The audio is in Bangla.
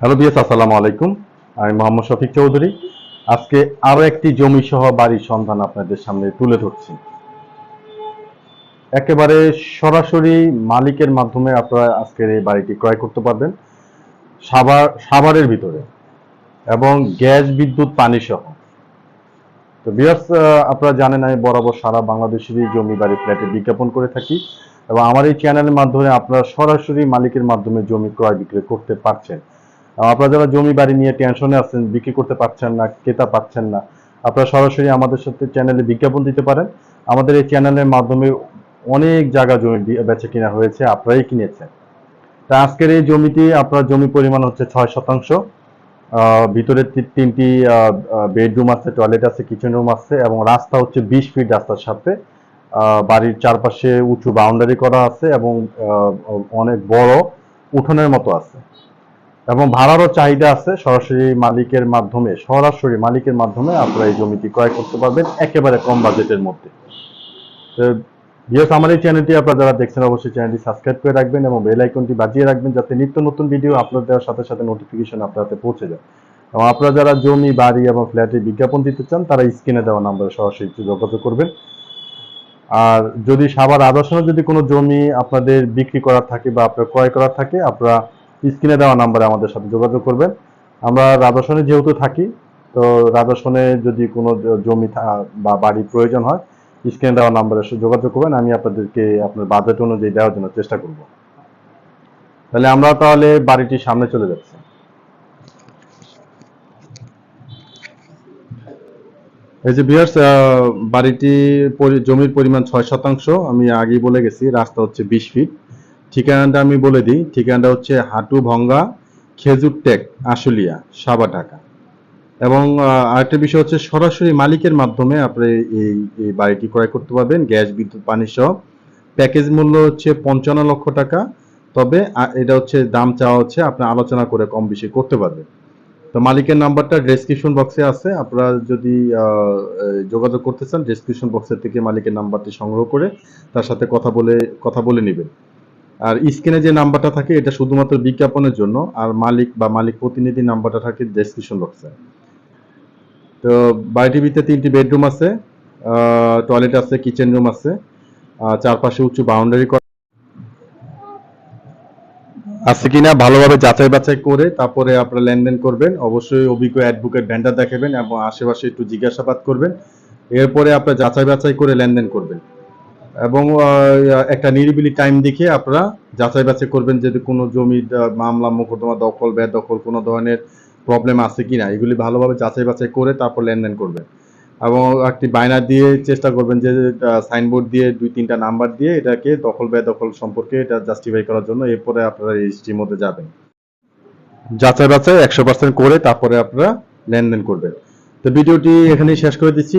হ্যালো বিএস আসসালামু আলাইকুম। আমি মোহাম্মদ শফিক চৌধুরী। আজকে আরও একটি জমি সহ বাড়ির সন্ধান আপনাদের সামনে তুলে ধরছি। একেবারে সরাসরি মালিকের মাধ্যমে আপনারা আজকের এই বাড়িটি ক্রয় করতে পারবেন, সাভার, সাভারের ভিতরে, এবং গ্যাস, বিদ্যুৎ পানি সহ তো বিয়ার্স আপনারা জানেন আমি বরাবর সারা বাংলাদেশেরই জমি বাড়ি ফ্ল্যাটে বিজ্ঞাপন করে থাকি, এবং আমার এই চ্যানেলের মাধ্যমে আপনারা সরাসরি মালিকের মাধ্যমে জমি ক্রয় বিক্রয় করতে পারছেন। আপনারা যারা জমি বাড়ি নিয়ে টেনশনে আছেন, বিক্রি করতে পারছেন না, ক্রেতা পাচ্ছেন না, আপনারা সরাসরি আমাদের সাথে চ্যানেলে বিজ্ঞাপন দিতে পারেন। আমাদের এই চ্যানেলের মাধ্যমে অনেক জায়গা জমি বেচা কিনা হয়েছে, আপনারাই কিনেছেন। তা আজকের এই জমিটি, আপনার জমি পরিমাণ হচ্ছে ছয় শতাংশ। ভিতরে তিনটি বেডরুম আছে টয়লেট আছে কিচেন রুম আছে এবং রাস্তা হচ্ছে বিশ ফিট রাস্তার সাথে। বাড়ির চারপাশে উঁচু বাউন্ডারি করা আছে এবং অনেক বড় উঠোনের মতো আছে। এবং ভাড়ারও চাহিদা আছে। সরাসরি মালিকের মাধ্যমে, সরাসরি মালিকের মাধ্যমে আপনারা এই জমিটি ক্রয় করতে পারবেন একেবারে কম বাজেটের মধ্যে। আমার এই চ্যানেলটি আপনারা যারা দেখছেন, অবশ্যই চ্যানেলটি সাবস্ক্রাইব করে রাখবেন এবং বেল আইকনটি বাজিয়ে রাখবেন যাতে নিত্য নতুন ভিডিও আপলোড দেওয়ার সাথে সাথে নোটিফিকেশন আপনার হাতে পৌঁছে যায়। এবং আপনারা যারা জমি, বাড়ি এবং ফ্ল্যাটে বিজ্ঞাপন দিতে চান, তারা স্ক্রিনে দেওয়া নাম্বারে সরাসরি যোগাযোগ করবেন। আর যদি সাভার আদর্শনে যদি কোনো জমি আপনাদের বিক্রি করার থাকে বা আপনার ক্রয় করার থাকে, আপনারা স্ক্রিনে দেওয়া নাম্বারে আমাদের সাথে যোগাযোগ করবেন। আমরা রাদর্শনে যেহেতু থাকি, তো রাদর্শনে যদি কোনো জমি বা বাড়ি প্রয়োজন হয়, স্ক্রিনে দেওয়া নাম্বারে যোগাযোগ করবেন। আমি আপনাদেরকে আপনার বাজেট অনুযায়ী দেওয়ার জন্য চেষ্টা করব। তাহলে আমরা তাহলে বাড়িটির সামনে চলে যাচ্ছি। এই যে বিয়ার্স বাড়িটি জমির পরিমাণ ছয় শতাংশ। আমি আগেই বলে গেছি, রাস্তা হচ্ছে বিশ ফিট। ঠিকানাটা আমি বলে দিই। ঠিকানাটা হচ্ছে হাটু ভঙ্গা খেজুর টেক, আশুলিয়া, সাবা ঢাকা। এবং আরেকটা বিষয় হচ্ছে সরাসরি মালিকের মাধ্যমে আপনি এই এই বাড়িটি ক্রয় করতে পারবেন। গ্যাস, বিদ্যুৎ, পানি সহ। প্যাকেজ মূল্য হচ্ছে পঞ্চান্ন লক্ষ টাকা। তবে এটা হচ্ছে দাম চাওয়া হচ্ছে, আপনি আলোচনা করে কম বেশি করতে পারবেন। তো মালিকের নাম্বারটা ডেসক্রিপশন বক্সে আছে। আপনারা যদি যোগাযোগ করতে চান, ডেসক্রিপশন বক্সের থেকে মালিকের নাম্বারটি সংগ্রহ করে তার সাথে কথা বলে কথা বলে নেবেন। আর স্ক্রিনে যে নাম্বারটা থাকে, এটা শুধুমাত্র বিজ্ঞাপনের জন্য, আর মালিক বা মালিক প্রতিনিধি নাম্বারটা থাকে ডেসক্রিপশন বক্সে তো বাড়িটির ভিতরে তিনটি বেডরুম আছে টয়লেট আছে কিচেন রুম আছে চারপাশে উঁচু বাউন্ডারি করা আছে কিনা, ভালোভাবে যাচাই বাছাই করে তারপরে আপনারা লেনদেন করবেন। অবশ্যই অভিজ্ঞ অ্যাডভোকেট ভেন্ডার দেখাবেন এবং আশেপাশে একটু জিজ্ঞাসাবাদ করবেন। এরপরে আপনারা যাচাই বাছাই করে লেনদেন করবেন। এবং একটা নিরিবিলি টাইম দেখে আপনারা যাচাই বাছাই করবেন যদি কোনো জমি মামলা, মোকদ্দমা দখল বেদখল কোনো ধরনের প্রবলেম আছে কি না এগুলি ভালোভাবে যাচাই বাছাই করে তারপর লেনদেন করবেন। এবং একটি বায়না দিয়ে চেষ্টা করবেন যে সাইনবোর্ড দিয়ে দুই তিনটা নাম্বার দিয়ে এটাকে দখল বেদখল সম্পর্কে এটা জাস্টিফাই করার জন্য এরপরে আপনারা রেজিস্ট্রির মধ্যে যাবেন। যাচাই বাছাই একশো পার্সেন্ট করে তারপরে আপনারা লেনদেন করবেন। তো ভিডিওটি এখানেই শেষ করে দিচ্ছি।